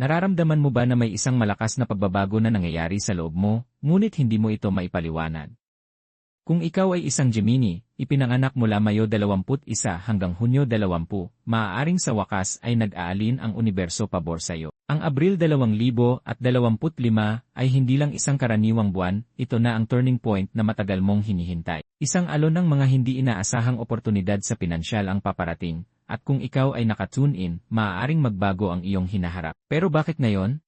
Nararamdaman mo ba na may isang malakas na pagbabago na nangyayari sa loob mo, ngunit hindi mo ito maipaliwanag? Kung ikaw ay isang Gemini, ipinanganak mula Mayo 21 hanggang Hunyo 20, maaaring sa wakas ay nag-aalin ang universo pabor sa iyo. Ang Abril 2025 ay hindi lang isang karaniwang buwan, ito na ang turning point na matagal mong hinihintay. Isang alon ng mga hindi inaasahang oportunidad sa pinansyal ang paparating, at kung ikaw ay nakatune in, maaaring magbago ang iyong hinaharap. Pero bakit ngayon?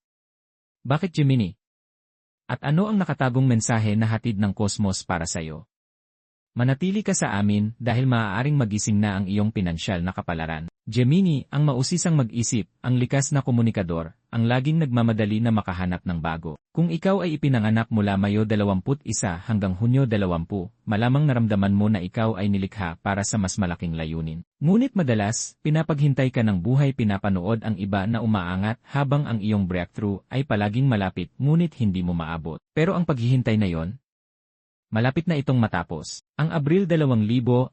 Bakit Gemini? At ano ang nakatagong mensahe na hatid ng kosmos para sa iyo? Manatili ka sa amin dahil maaaring magising na ang iyong pinansyal na kapalaran. Gemini, ang mausisang mag-isip, ang likas na komunikador, ang laging nagmamadali na makahanap ng bago. Kung ikaw ay ipinanganak mula Mayo 21 hanggang Hunyo 20, malamang naramdaman mo na ikaw ay nilikha para sa mas malaking layunin. Ngunit madalas, pinapaghintay ka ng buhay pinapanood ang iba na umaangat habang ang iyong breakthrough ay palaging malapit ngunit hindi mo maabot. Pero ang paghihintay na yon, Malapit na itong matapos. Ang Abril 2025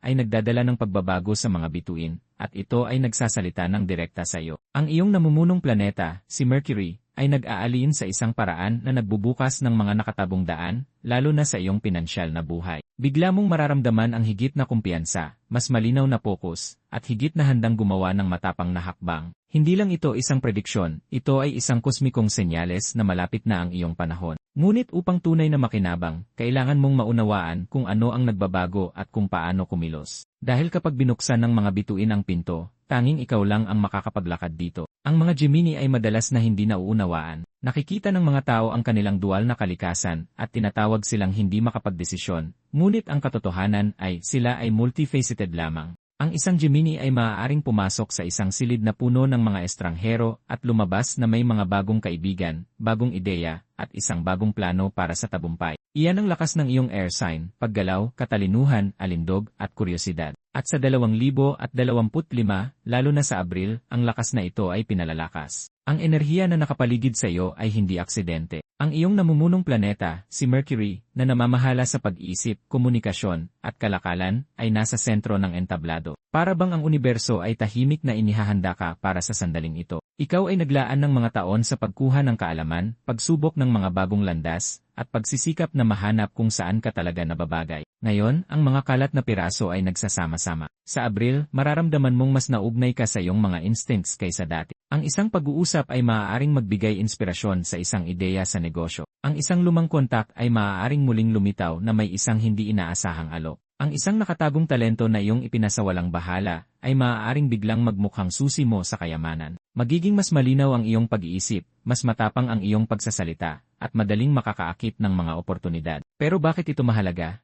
ay nagdadala ng pagbabago sa mga bituin, at ito ay nagsasalita ng direkta sa iyo. Ang iyong namumunong planeta, si Mercury, ay nag-aalin sa isang paraan na nagbubukas ng mga nakatabong daan, lalo na sa iyong pinansyal na buhay. Bigla mong mararamdaman ang higit na kumpiyansa, mas malinaw na pokus, at higit na handang gumawa ng matapang na hakbang. Hindi lang ito isang prediksyon, ito ay isang kosmikong senyales na malapit na ang iyong panahon. Ngunit upang tunay na makinabang, kailangan mong maunawaan kung ano ang nagbabago at kung paano kumilos. Dahil kapag binuksan ng mga bituin ang pinto, tanging ikaw lang ang makakapaglakad dito. Ang mga Gemini ay madalas na hindi nauunawaan. Nakikita ng mga tao ang kanilang dual na kalikasan at tinatawag silang hindi makapagdesisyon, ngunit ang katotohanan ay sila ay multifaceted lamang. Ang isang Gemini ay maaaring pumasok sa isang silid na puno ng mga estranghero at lumabas na may mga bagong kaibigan, bagong ideya, at isang bagong plano para sa tabumpay. Iyan ang lakas ng iyong air sign, paggalaw, katalinuhan, alindog, at kuryosidad. At sa 2025, lalo na sa Abril, ang lakas na ito ay pinalalakas. Ang enerhiya na nakapaligid sa iyo ay hindi aksidente. Ang iyong namumunong planeta, si Mercury, na namamahala sa pag-iisip, komunikasyon, at kalakalan, ay nasa sentro ng entablado. Para bang ang universo ay tahimik na inihahanda ka para sa sandaling ito. Ikaw ay naglaan ng mga taon sa pagkuha ng kaalaman, pagsubok ng mga bagong landas, at pagsisikap na mahanap kung saan ka talaga nababagay. Ngayon, ang mga kalat na piraso ay nagsasama-sama. Sa Abril, mararamdaman mong mas naugnay ka sa iyong mga instincts kaysa dati. Ang isang pag-uusap ay maaaring magbigay inspirasyon sa isang ideya sa negosyo. Ang isang lumang kontak ay maaaring muling lumitaw na may isang hindi inaasahang alok. Ang isang nakatagong talento na iyong ipinasawalang bahala ay maaaring biglang magmukhang susi mo sa kayamanan. Magiging mas malinaw ang iyong pag-iisip, mas matapang ang iyong pagsasalita, at madaling makakaakit ng mga oportunidad. Pero bakit ito mahalaga?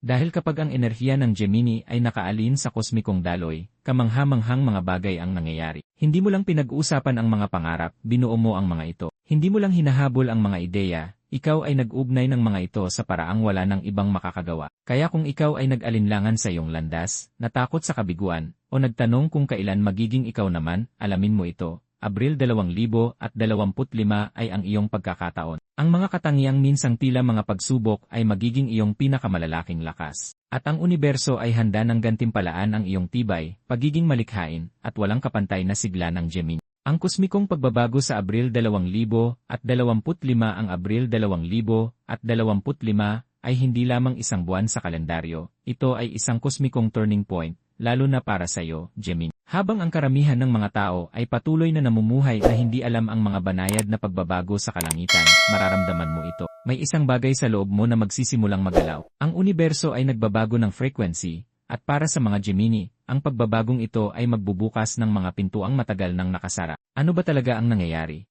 Dahil kapag ang enerhiya ng Gemini ay nakaalin sa kosmikong daloy, kamangha-manghang mga bagay ang nangyayari. Hindi mo lang pinag-uusapan ang mga pangarap, binuo mo ang mga ito. Hindi mo lang hinahabol ang mga ideya, ikaw ay nag-ugnay ng mga ito sa paraang wala ng ibang makakagawa. Kaya kung ikaw ay nag-alinlangan sa iyong landas, natakot sa kabiguan, o nagtanong kung kailan magiging ikaw naman, alamin mo ito, Abril 2025 ay ang iyong pagkakataon. Ang mga katangiang minsang tila mga pagsubok ay magiging iyong pinakamalalaking lakas. At ang universo ay handa ng gantimpalaan ang iyong tibay, pagiging malikhain, at walang kapantay na sigla ng Gemini. Ang kosmikong pagbabago sa Abril 2025 ang Abril 2025 ay hindi lamang isang buwan sa kalendaryo, ito ay isang kosmikong turning point, lalo na para sa iyo, Gemini. Habang ang karamihan ng mga tao ay patuloy na namumuhay na hindi alam ang mga banayad na pagbabago sa kalangitan, mararamdaman mo ito. May isang bagay sa loob mo na magsisimulang magalaw. Ang universo ay nagbabago ng frequency, at para sa mga Gemini, ang pagbabagong ito ay magbubukas ng mga pintuang matagal nang nakasara. Ano ba talaga ang nangyayari?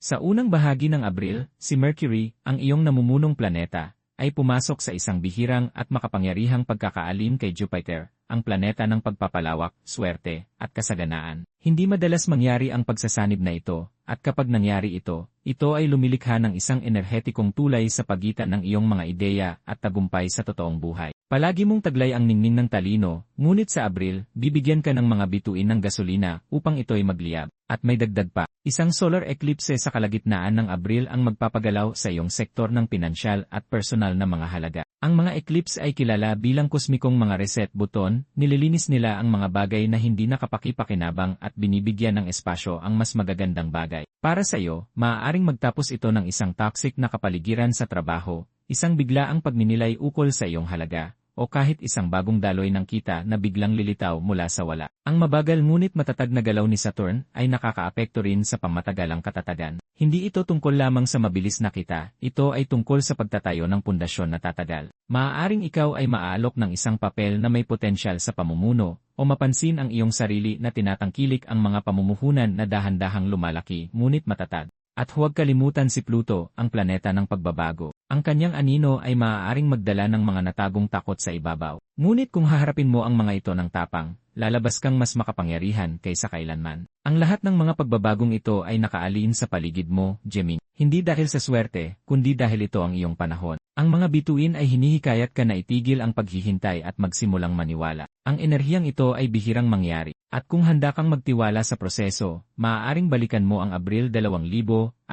Sa unang bahagi ng Abril, si Mercury, ang iyong namumunong planeta, ay pumasok sa isang bihirang at makapangyarihang pagkakaalim kay Jupiter, ang planeta ng pagpapalawak, swerte, at kasaganaan. Hindi madalas mangyari ang pagsasanib na ito, at kapag nangyari ito, ito ay lumilikha ng isang enerhetikong tulay sa pagitan ng iyong mga ideya at tagumpay sa totoong buhay. Palagi mong taglay ang ningning ng talino, ngunit sa Abril, bibigyan ka ng mga bituin ng gasolina upang ito'y magliyab. At may dagdag pa, isang solar eclipse sa kalagitnaan ng Abril ang magpapagalaw sa iyong sektor ng pinansyal at personal na mga halaga. Ang mga eclipse ay kilala bilang kosmikong mga reset button, nililinis nila ang mga bagay na hindi nakapakipakinabang at binibigyan ng espasyo ang mas magagandang bagay. Para sa iyo, maaaring magtapos ito ng isang toxic na kapaligiran sa trabaho, isang biglaang pagninilay ukol sa iyong halaga, o kahit isang bagong daloy ng kita na biglang lilitaw mula sa wala. Ang mabagal ngunit matatag na galaw ni Saturn ay nakakaapekto rin sa pangmatagalang katatagan. Hindi ito tungkol lamang sa mabilis na kita, ito ay tungkol sa pagtatayo ng pundasyon na tatagal. Maaaring ikaw ay maaalok ng isang papel na may potensyal sa pamumuno, o mapansin ang iyong sarili na tinatangkilik ang mga pamumuhunan na dahan-dahang lumalaki ngunit matatag. At huwag kalimutan si Pluto, ang planeta ng pagbabago. Ang kanyang anino ay maaaring magdala ng mga natagong takot sa ibabaw. Ngunit kung haharapin mo ang mga ito ng tapang, lalabas kang mas makapangyarihan kaysa kailanman. Ang lahat ng mga pagbabagong ito ay nakaalin sa paligid mo, Gemini. Hindi dahil sa swerte, kundi dahil ito ang iyong panahon. Ang mga bituin ay hinihikayat ka na itigil ang paghihintay at magsimulang maniwala. Ang enerhiyang ito ay bihirang mangyari. At kung handa kang magtiwala sa proseso, maaaring balikan mo ang Abril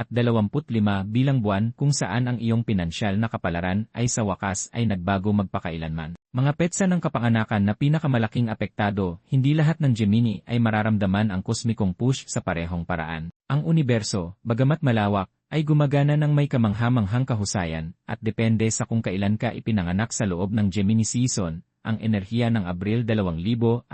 2025 bilang buwan kung saan ang iyong pinansyal na kapalaran ay sa wakas ay nagbago magpakailanman. Mga petsa ng kapanganakan na pinakamalaking apektado, hindi lahat ng Gemini ay mararamdaman ang kosmikong push sa parehong paraan. Ang universo, bagamat malawak, ay gumagana ng may kamanghamanghang kahusayan, at depende sa kung kailan ka ipinanganak sa loob ng Gemini season, ang enerhiya ng Abril 2025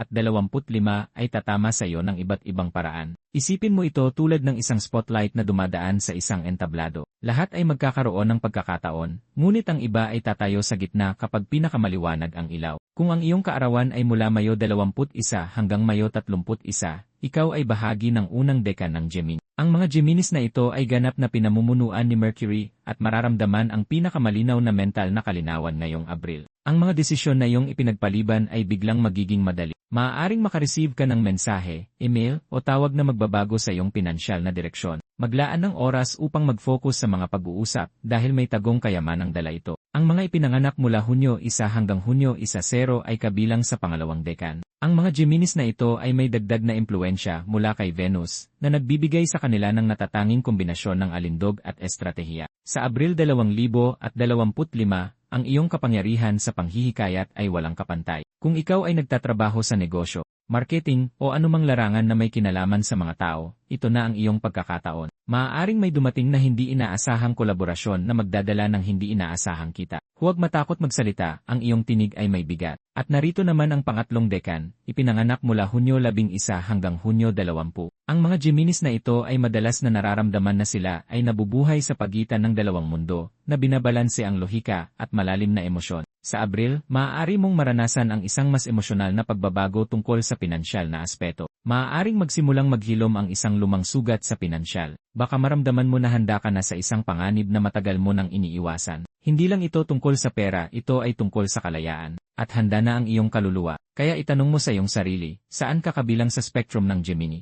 ay tatama sa iyo ng iba't ibang paraan. Isipin mo ito tulad ng isang spotlight na dumadaan sa isang entablado. Lahat ay magkakaroon ng pagkakataon, ngunit ang iba ay tatayo sa gitna kapag pinakamaliwanag ang ilaw. Kung ang iyong kaarawan ay mula Mayo 21 hanggang Mayo 31, ikaw ay bahagi ng unang dekan ng Gemini. Ang mga Geminis na ito ay ganap na pinamumunuan ni Mercury at mararamdaman ang pinakamalinaw na mental na kalinawan ngayong Abril. Ang mga desisyon na iyong ipinagpaliban ay biglang magiging madali. Maaaring makareceive ka ng mensahe, email, o tawag na magbabago sa iyong pinansyal na direksyon. Maglaan ng oras upang mag-focus sa mga pag-uusap dahil may tagong kayaman ang dala ito. Ang mga ipinanganak mula Hunyo 1 hanggang Hunyo 1-0 ay kabilang sa pangalawang dekan. Ang mga Geminis na ito ay may dagdag na impluensya mula kay Venus na nagbibigay sa kanila ng natatanging kombinasyon ng alindog at estratehiya. Sa Abril 2025, ang iyong kapangyarihan sa panghihikayat ay walang kapantay. Kung ikaw ay nagtatrabaho sa negosyo, marketing, o anumang larangan na may kinalaman sa mga tao, ito na ang iyong pagkakataon. Maaaring may dumating na hindi inaasahang kolaborasyon na magdadala ng hindi inaasahang kita. Huwag matakot magsalita, ang iyong tinig ay may bigat. At narito naman ang pangatlong dekan, ipinanganak mula Hunyo 11 hanggang Hunyo 20. Ang mga Geminis na ito ay madalas na nararamdaman na sila ay nabubuhay sa pagitan ng dalawang mundo, na binabalanse ang lohika at malalim na emosyon. Sa Abril, maaari mong maranasan ang isang mas emosyonal na pagbabago tungkol sa pinansyal na aspeto. Maaaring magsimulang maghilom ang isang lumang sugat sa pinansyal. Baka maramdaman mo na handa ka na sa isang panganib na matagal mo nang iniiwasan. Hindi lang ito tungkol sa pera, ito ay tungkol sa kalayaan. At handa na ang iyong kaluluwa. Kaya itanong mo sa iyong sarili, saan ka kabilang sa spectrum ng Gemini?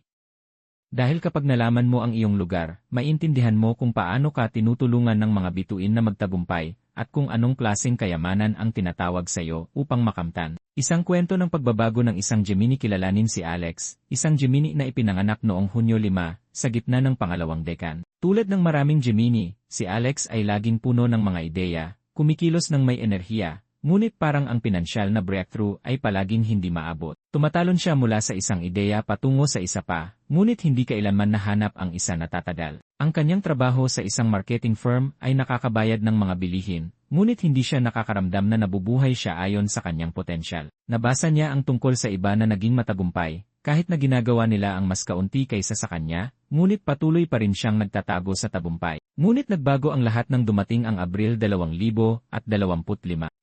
Dahil kapag nalaman mo ang iyong lugar, maintindihan mo kung paano ka tinutulungan ng mga bituin na magtagumpay, at kung anong klaseng kayamanan ang tinatawag sa iyo upang makamtan. Isang kwento ng pagbabago ng isang Gemini kilalanin si Alex, isang Gemini na ipinanganak noong Hunyo 5, sa gitna ng pangalawang dekan. Tulad ng maraming Gemini, si Alex ay laging puno ng mga ideya, kumikilos ng may enerhiya, ngunit parang ang pinansyal na breakthrough ay palaging hindi maabot. Tumatalon siya mula sa isang ideya patungo sa isa pa, ngunit hindi kailanman nahanap ang isa na tatagal. Ang kanyang trabaho sa isang marketing firm ay nakakabayad ng mga bilihin, ngunit hindi siya nakakaramdam na nabubuhay siya ayon sa kanyang potensyal. Nabasa niya ang tungkol sa iba na naging matagumpay, kahit na ginagawa nila ang mas kaunti kaysa sa kanya, ngunit patuloy pa rin siyang nagtatago sa tabumpay. Ngunit nagbago ang lahat ng dumating ang Abril 2025.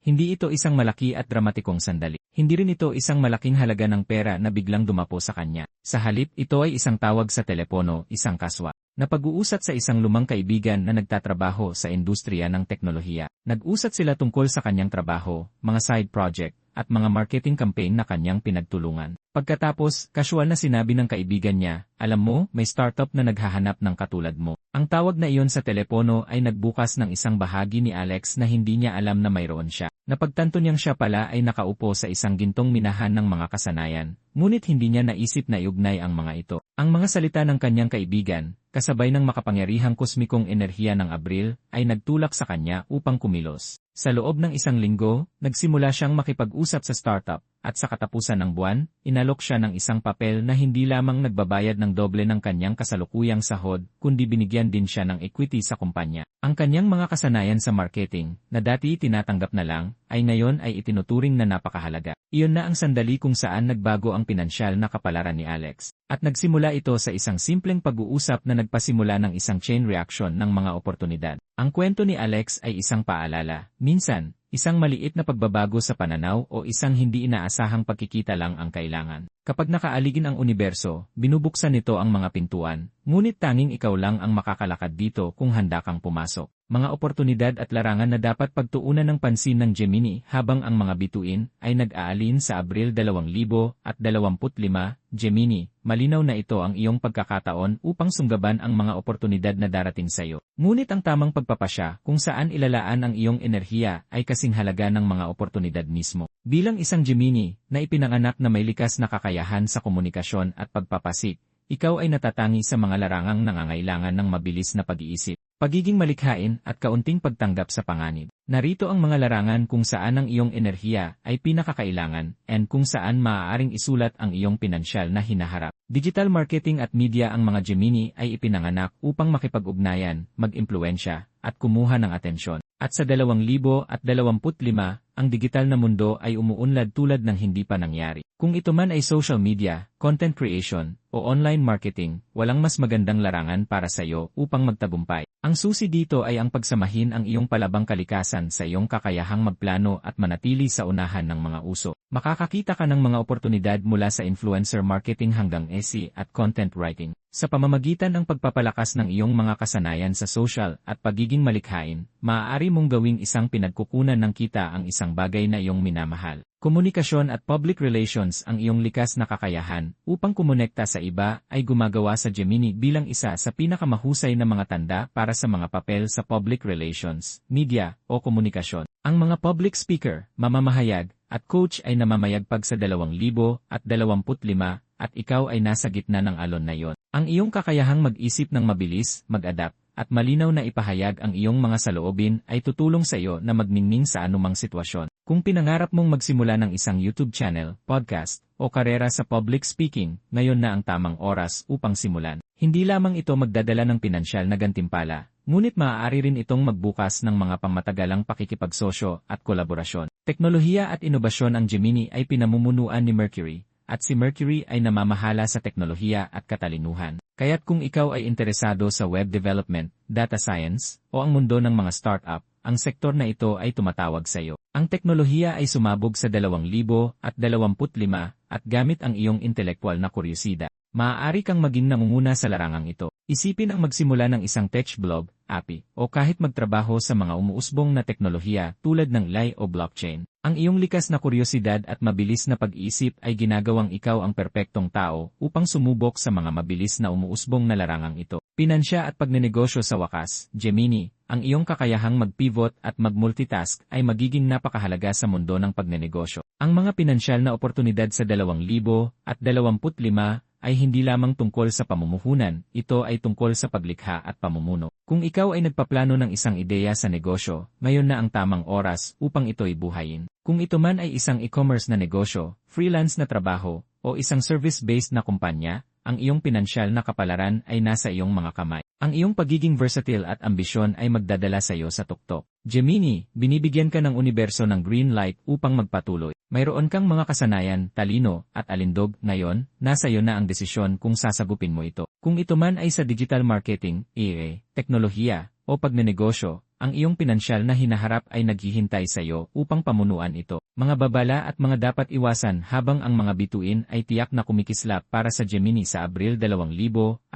Hindi ito isang malaki at dramatikong sandali. Hindi rin ito isang malaking halaga ng pera na biglang dumapo sa kanya. Sa halip, ito ay isang tawag sa telepono, isang kaswa. Napag-uusat sa isang lumang kaibigan na nagtatrabaho sa industriya ng teknolohiya. Nag-usat sila tungkol sa kanyang trabaho, mga side project, at mga marketing campaign na kanyang pinagtulungan. Pagkatapos, casual na sinabi ng kaibigan niya, alam mo, may startup na naghahanap ng katulad mo. Ang tawag na iyon sa telepono ay nagbukas ng isang bahagi ni Alex na hindi niya alam na mayroon siya. Napagtanto niyang siya pala ay nakaupo sa isang gintong minahan ng mga kasanayan, ngunit hindi niya naisip na iugnay ang mga ito. Ang mga salita ng kanyang kaibigan, kasabay ng makapangyarihang kosmikong enerhiya ng Abril, ay nagtulak sa kanya upang kumilos. Sa loob ng isang linggo, nagsimula siyang makipag-usap sa startup, at sa katapusan ng buwan, inalok siya ng isang papel na hindi lamang nagbabayad ng doble ng kanyang kasalukuyang sahod, kundi binigyan din siya ng equity sa kumpanya. Ang kanyang mga kasanayan sa marketing, na dati tinatanggap na lang, ay ngayon ay itinuturing na napakahalaga. Iyon na ang sandali kung saan nagbago ang pinansyal na kapalaran ni Alex. At nagsimula ito sa isang simpleng pag-uusap na nagpasimula ng isang chain reaction ng mga oportunidad. Ang kwento ni Alex ay isang paalala. Minsan, Isang maliit na pagbabago sa pananaw o isang hindi inaasahang pagkikita lang ang kailangan. Kapag nakaaligin ang universo, binubuksan nito ang mga pintuan, ngunit tanging ikaw lang ang makakalakad dito kung handa kang pumasok. Mga oportunidad at larangan na dapat pagtuunan ng pansin ng Gemini habang ang mga bituin ay nag-aalin sa Abril 2025, Gemini, malinaw na ito ang iyong pagkakataon upang sunggaban ang mga oportunidad na darating sa iyo. Ngunit ang tamang pagpapasya kung saan ilalaan ang iyong enerhiya ay kasing halaga ng mga oportunidad mismo. Bilang isang Gemini na ipinanganak na may likas na kakayahan sa komunikasyon at pagpapasik, ikaw ay natatangi sa mga larangang nangangailangan ng mabilis na pag-iisip Pagiging malikhain at kaunting pagtanggap sa panganib. Narito ang mga larangan kung saan ang iyong enerhiya ay pinakakailangan and kung saan maaaring isulat ang iyong pinansyal na hinaharap. Digital marketing at media ang mga Gemini ay ipinanganak upang makipag-ugnayan, mag-impluensya, at kumuha ng atensyon. At sa 2025, ang digital na mundo ay umuunlad tulad ng hindi pa nangyari. Kung ito man ay social media, content creation, o online marketing, walang mas magandang larangan para sa iyo upang magtagumpay. Ang susi dito ay ang pagsamahin ang iyong palabang kalikasan sa iyong kakayahang magplano at manatili sa unahan ng mga uso. Makakakita ka ng mga oportunidad mula sa influencer marketing hanggang SE at content writing. Sa pamamagitan ng pagpapalakas ng iyong mga kasanayan sa social at pagiging malikhain, maaari mong gawing isang pinagkukunan ng kita ang isang bagay na iyong minamahal. Komunikasyon at public relations ang iyong likas na kakayahan upang kumonekta sa iba ay gumagawa sa Gemini bilang isa sa pinakamahusay na mga tanda para sa mga papel sa public relations, media, o komunikasyon. Ang mga public speaker, mamamahayag, at coach ay namamayagpag sa 2025 at ikaw ay nasa gitna ng alon na iyon. Ang iyong kakayahang mag-isip ng mabilis, mag-adapt, at malinaw na ipahayag ang iyong mga saloobin ay tutulong sa iyo na magningning sa anumang sitwasyon. Kung pinangarap mong magsimula ng isang YouTube channel, podcast, o karera sa public speaking, ngayon na ang tamang oras upang simulan. Hindi lamang ito magdadala ng pinansyal na gantimpala, ngunit maaari rin itong magbukas ng mga pangmatagalang pakikipagsosyo at kolaborasyon. Teknolohiya at inobasyon ang Gemini ay pinamumunuan ni Mercury, at si Mercury ay namamahala sa teknolohiya at katalinuhan. Kaya't kung ikaw ay interesado sa web development, data science, o ang mundo ng mga startup, ang sektor na ito ay tumatawag sa iyo. Ang teknolohiya ay sumabog sa 2025 at gamit ang iyong intelektual na kuryosida. Maaari kang maging namumuna sa larangang ito. Isipin ang magsimula ng isang tech blog, API, o kahit magtrabaho sa mga umuusbong na teknolohiya tulad ng LAI o blockchain. Ang iyong likas na kuryosidad at mabilis na pag-iisip ay ginagawang ikaw ang perpektong tao upang sumubok sa mga mabilis na umuusbong na larangang ito. Pinansya at pagnenegosyo sa wakas, Gemini, ang iyong kakayahang mag-pivot at mag-multitask ay magiging napakahalaga sa mundo ng pagnenegosyo. Ang mga pinansyal na oportunidad sa 2025 ay hindi lamang tungkol sa pamumuhunan, ito ay tungkol sa paglikha at pamumuno. Kung ikaw ay nagpaplano ng isang ideya sa negosyo, ngayon na ang tamang oras upang ito'y buhayin. Kung ito man ay isang e-commerce na negosyo, freelance na trabaho, o isang service-based na kumpanya, ang iyong pinansyal na kapalaran ay nasa iyong mga kamay. Ang iyong pagiging versatile at ambisyon ay magdadala sa iyo sa tuktok. Gemini, binibigyan ka ng universo ng green light upang magpatuloy. Mayroon kang mga kasanayan, talino, at alindog, ngayon, nasa iyo na ang desisyon kung sasagupin mo ito. Kung ito man ay sa digital marketing, EA, teknolohiya, o pagnenegosyo, ang iyong pinansyal na hinaharap ay naghihintay sa iyo upang pamunuan ito. Mga babala at mga dapat iwasan habang ang mga bituin ay tiyak na kumikislap para sa Gemini sa Abril 2025,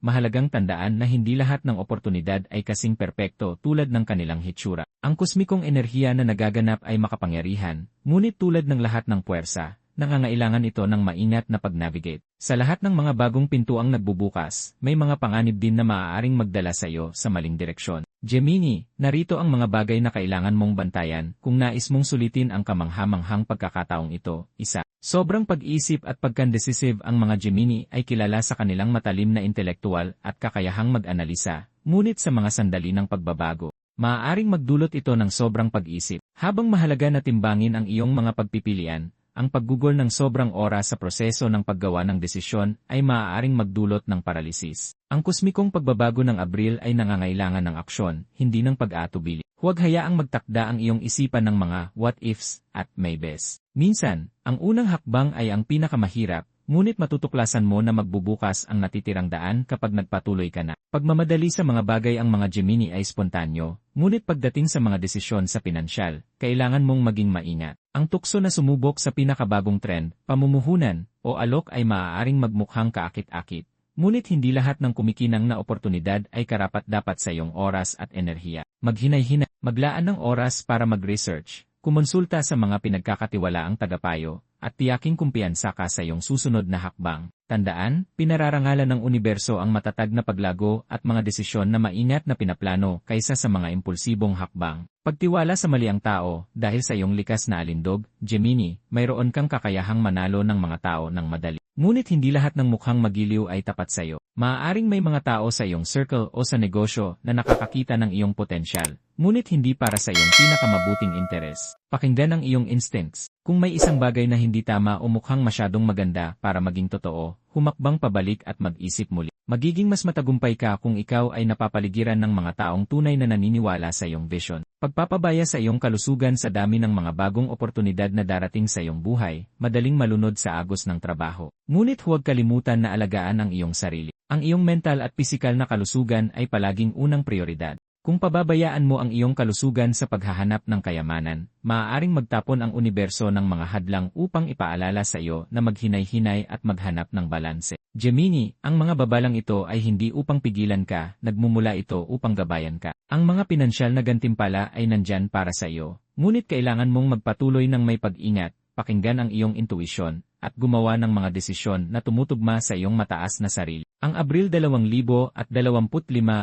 mahalagang tandaan na hindi lahat ng oportunidad ay kasing perpekto tulad ng kanilang hitsura. Ang kosmikong enerhiya na nagaganap ay makapangyarihan, ngunit tulad ng lahat ng puwersa, nangangailangan ito ng maingat na pag-navigate. Sa lahat ng mga bagong pintuang nagbubukas, may mga panganib din na maaaring magdala sa iyo sa maling direksyon. Gemini, narito ang mga bagay na kailangan mong bantayan kung nais mong sulitin ang kamanghamanghang pagkakataong ito. Isa, sobrang pag-isip at pagkandecisive ang mga Gemini ay kilala sa kanilang matalim na intelektual at kakayahang mag-analisa, ngunit sa mga sandali ng pagbabago. Maaaring magdulot ito ng sobrang pag-isip. Habang mahalaga na timbangin ang iyong mga pagpipilian, ang paggugol ng sobrang oras sa proseso ng paggawa ng desisyon ay maaaring magdulot ng paralisis. Ang kusmikong pagbabago ng Abril ay nangangailangan ng aksyon, hindi ng pag-aatubili. Huwag hayaang magtakda ang iyong isipan ng mga what-ifs at maybes. Minsan, ang unang hakbang ay ang pinakamahirap, ngunit matutuklasan mo na magbubukas ang natitirang daan kapag nagpatuloy ka na. Pagmamadali sa mga bagay ang mga Gemini ay spontanyo, ngunit pagdating sa mga desisyon sa pinansyal, kailangan mong maging maingat. Ang tukso na sumubok sa pinakabagong trend, pamumuhunan, o alok ay maaaring magmukhang kaakit-akit. Ngunit hindi lahat ng kumikinang na oportunidad ay karapat-dapat sa iyong oras at enerhiya. Maghinay-hinay, maglaan ng oras para mag-research, kumonsulta sa mga pinagkakatiwalaang tagapayo, at tiyaking kumpiyansa ka sa iyong susunod na hakbang. Tandaan, pinararangalan ng universo ang matatag na paglago at mga desisyon na maingat na pinaplano kaysa sa mga impulsibong hakbang. Pagtiwala sa mali ang tao, dahil sa iyong likas na alindog, Gemini, mayroon kang kakayahang manalo ng mga tao ng madali. Ngunit hindi lahat ng mukhang magiliw ay tapat sa iyo. Maaaring may mga tao sa iyong circle o sa negosyo na nakakakita ng iyong potensyal, ngunit hindi para sa iyong pinakamabuting interes. Pakinggan ang iyong instincts. Kung may isang bagay na hindi tama o mukhang masyadong maganda para maging totoo, humakbang pabalik at mag-isip muli. Magiging mas matagumpay ka kung ikaw ay napapaligiran ng mga taong tunay na naniniwala sa iyong vision. Pagpapabaya sa iyong kalusugan sa dami ng mga bagong oportunidad na darating sa iyong buhay, madaling malunod sa agos ng trabaho. Ngunit huwag kalimutan na alagaan ang iyong sarili. Ang iyong mental at pisikal na kalusugan ay palaging unang prioridad. Kung pababayaan mo ang iyong kalusugan sa paghahanap ng kayamanan, maaaring magtapon ang universo ng mga hadlang upang ipaalala sa iyo na maghinay-hinay at maghanap ng balanse. Gemini, ang mga babalang ito ay hindi upang pigilan ka, nagmumula ito upang gabayan ka. Ang mga pinansyal na gantimpala ay nandyan para sa iyo, ngunit kailangan mong magpatuloy ng may pag-ingat, pakinggan ang iyong intuisyon, at gumawa ng mga desisyon na tumutugma sa iyong mataas na sarili. Ang Abril 2025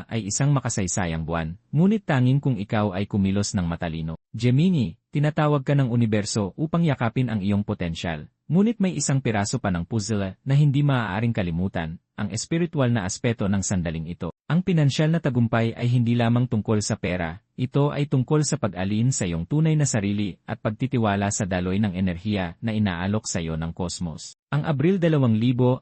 ay isang makasaysayang buwan, ngunit tanging kung ikaw ay kumilos ng matalino. Gemini, tinatawag ka ng universo upang yakapin ang iyong potensyal. Ngunit may isang piraso pa ng puzzle na hindi maaaring kalimutan, ang espiritual na aspeto ng sandaling ito. Ang pinansyal na tagumpay ay hindi lamang tungkol sa pera, ito ay tungkol sa pag-alin sa iyong tunay na sarili at pagtitiwala sa daloy ng enerhiya na inaalok sa iyo ng kosmos. Ang Abril 2025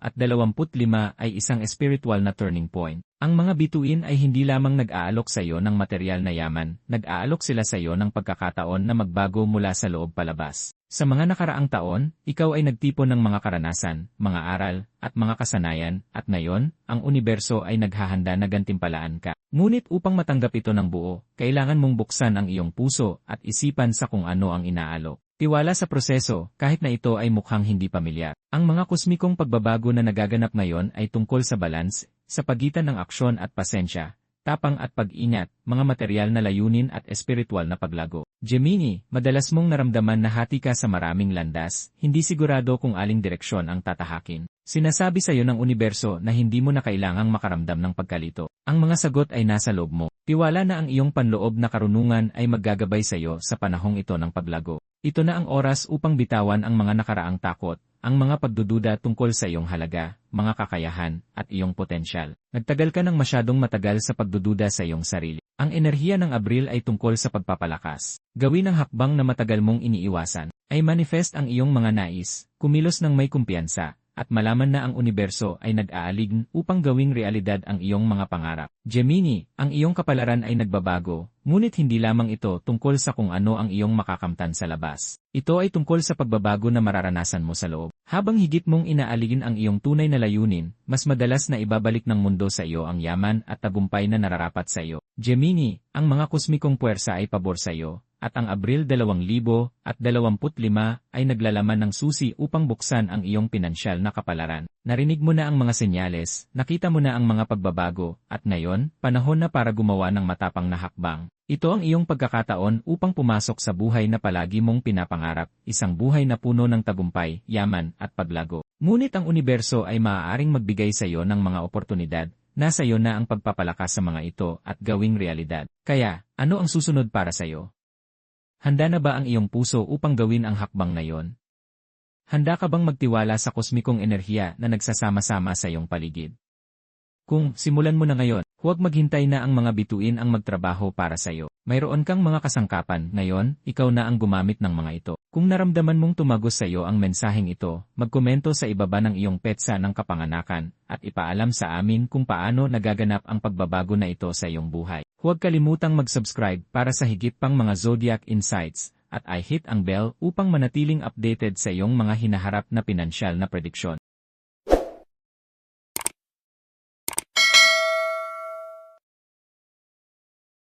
ay isang spiritual na turning point. Ang mga bituin ay hindi lamang nag-aalok sa iyo ng material na yaman, nag-aalok sila sa iyo ng pagkakataon na magbago mula sa loob palabas. Sa mga nakaraang taon, ikaw ay nagtipon ng mga karanasan, mga aral, at mga kasanayan, at ngayon, ang universo ay naghahanda na gantimpalaan ka. Ngunit upang matanggap ito ng buo, kailangan mong buksan ang iyong puso at isipan sa kung ano ang inaalok. Tiwala sa proseso, kahit na ito ay mukhang hindi pamilyar. Ang mga kosmikong pagbabago na nagaganap ngayon ay tungkol sa balance, sa pagitan ng aksyon at pasensya, tapang at pag-ingat, mga material na layunin at espiritual na paglago. Gemini, madalas mong naramdaman na hati ka sa maraming landas, hindi sigurado kung aling direksyon ang tatahakin. Sinasabi sa iyo ng universo na hindi mo na kailangang makaramdam ng pagkalito. Ang mga sagot ay nasa loob mo. Tiwala na ang iyong panloob na karunungan ay maggagabay sa iyo sa panahong ito ng paglago. Ito na ang oras upang bitawan ang mga nakaraang takot, ang mga pagdududa tungkol sa iyong halaga, mga kakayahan, at iyong potensyal. Nagtagal ka ng masyadong matagal sa pagdududa sa iyong sarili. Ang enerhiya ng Abril ay tungkol sa pagpapalakas. Gawin ang hakbang na matagal mong iniiwasan. Ay manifest ang iyong mga nais, kumilos ng may kumpiyansa, at malaman na ang universo ay nag-aalig upang gawing realidad ang iyong mga pangarap. Gemini, ang iyong kapalaran ay nagbabago, ngunit hindi lamang ito tungkol sa kung ano ang iyong makakamtan sa labas. Ito ay tungkol sa pagbabago na mararanasan mo sa loob. Habang higit mong inaaligin ang iyong tunay na layunin, mas madalas na ibabalik ng mundo sa iyo ang yaman at tagumpay na nararapat sa iyo. Gemini, ang mga kosmikong puwersa ay pabor sa iyo, at ang Abril 2025 ay naglalaman ng susi upang buksan ang iyong pinansyal na kapalaran. Narinig mo na ang mga senyales, nakita mo na ang mga pagbabago, at ngayon, panahon na para gumawa ng matapang na hakbang. Ito ang iyong pagkakataon upang pumasok sa buhay na palagi mong pinapangarap, isang buhay na puno ng tagumpay, yaman, at paglago. Ngunit ang universo ay maaaring magbigay sa iyo ng mga oportunidad, nasa iyo na ang pagpapalakas sa mga ito at gawing realidad. Kaya, ano ang susunod para sa iyo? Handa na ba ang iyong puso upang gawin ang hakbang na yon? Handa ka bang magtiwala sa kosmikong enerhiya na nagsasama-sama sa iyong paligid? Kung simulan mo na ngayon, huwag maghintay na ang mga bituin ang magtrabaho para sa iyo. Mayroon kang mga kasangkapan, ngayon, ikaw na ang gumamit ng mga ito. Kung naramdaman mong tumagos sa iyo ang mensaheng ito, magkomento sa ibaba ng iyong petsa ng kapanganakan, at ipaalam sa amin kung paano nagaganap ang pagbabago na ito sa iyong buhay. Huwag kalimutang mag-subscribe para sa higit pang mga Zodiac Insights, at i-hit ang bell upang manatiling updated sa iyong mga hinaharap na pinansyal na prediksyon.